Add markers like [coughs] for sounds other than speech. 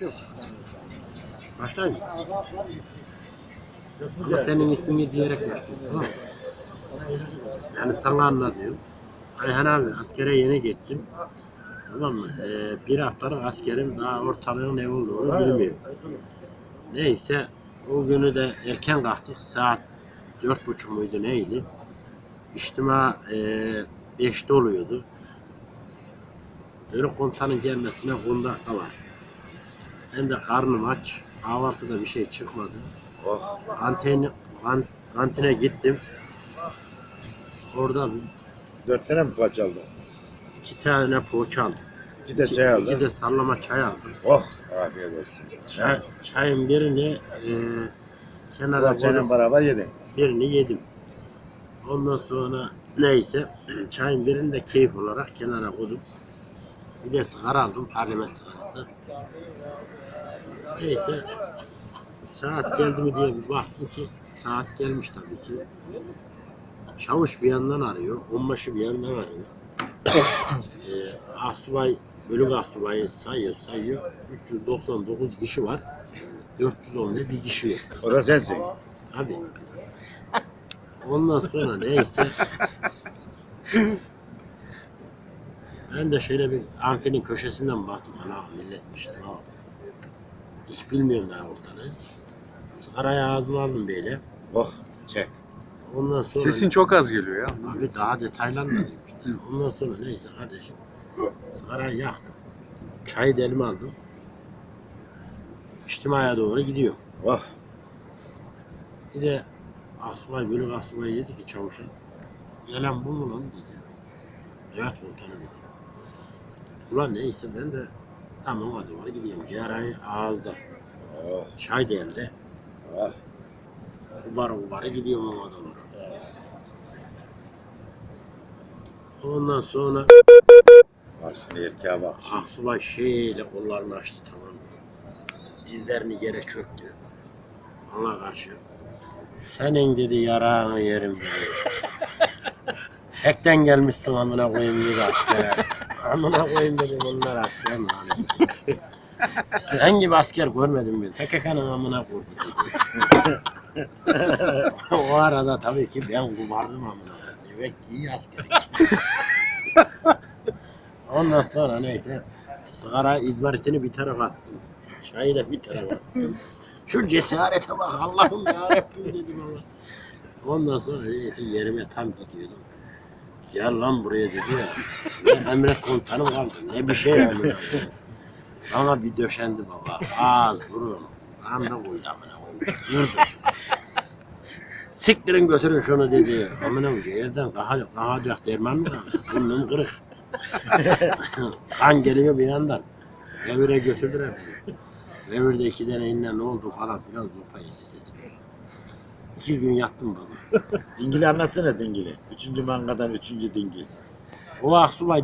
Mı? Ama senin ismini diyerek. Tamam mı? Yani sana anlatıyorum. Ayhan abi askere yeni gittim. Tamam mı? Ee, bir haftalık askerim daha ortalığın ne olduğunu bilmiyor. Neyse o günü de erken kalktık. Saat dört buçuk muydu neydi? İçtima e, beşte oluyordu. Böyle komutanın gelmesine 10 dakika var. Ben de karnım aç. Kahvaltıda bir şey çıkmadı. Oh. Anteni, kan- kantine gittim. Orada Dört tane mi poğaça aldın? iki tane poğaça aldım. İki de çay aldın. İki de sallama çay aldım. Oh. Afiyet olsun. Çay, çayın birini e, kenara Poğaçayla koydum. beraber yedin. Birini yedim. Ondan sonra neyse [clears throat] çayın birini de keyif olarak kenara koydum. Bir de sigara aldım parlament sigarası. Neyse saat geldi mi diye bir baktım ki saat gelmiş tabii ki. Çavuş bir yandan arıyor, onbaşı bir yandan arıyor. [coughs] ee, Asubay, bölük asubayı sayıyor sayıyor. 399 kişi var. 411 bir kişi yok. O da sensin. Abi. Ondan sonra neyse. [laughs] ben de şöyle bir amfinin köşesinden baktım. Ana milletmiş. Ha. Hiç bilmiyorum daha ortalığı. Sigarayı ağzıma aldım böyle. Oh. Çek. Ondan sonra Sesin çok az geliyor ya. abi daha detaylanmadım işte. Ondan sonra neyse kardeşim. Sigarayı yaktım. Çayı da elime aldım. İçtimaya doğru gidiyorum. Oh. Bir de asubay bölük asubay dedi ki çavuşa. Gelen bu mu lan dedi. Evet komutanım dedi. Ulan neyse ben de tamam hadi var gidiyorum. Ciğerayı ağızda. Oh. Çay da elde. Oh. Ubar ubar gidiyorum o adamlara. Ondan sonra şimdi erkeğe bak. şimdi. Aksubay şeyle kollarını açtı tamam? Dizlerini yere çöktü. Bana karşı. Senin dedi yarağını yerim dedi. [laughs] Tekten gelmişsin amına koyayım dedi askere. Amına koyayım dedim onlar asker mi lan? [laughs] Sen gibi asker görmedim ben. PKK'nın amına koydum. [laughs] o arada tabii ki ben kumardım amına. Evet iyi asker. [laughs] Ondan sonra neyse sigara izmaritini bir tarafa attım. Çayı da bir tarafa attım. Şu cesarete bak Allah'ım ya Rabbim dedim ama. Ondan sonra neyse yerime tam gidiyordum. Gel lan buraya dedi ya. Ne emret komutanım kaldı ne bir şey yani. Bana bir döşendi baba. Ağız burun. Kan da koydu amına. Yırdı. Siktirin götürün şunu dedi. Amına koyayım yerden kaha, kahacak derman mı kaldı? Burnum kırık. kan geliyor bir yandan. Revire götürdüler beni. Revirde iki tane inle ne oldu falan filan zopa yedi. İki gün yattım baba. Anlatsana dingili. Üçüncü mangadan üçüncü dingil. O aksubay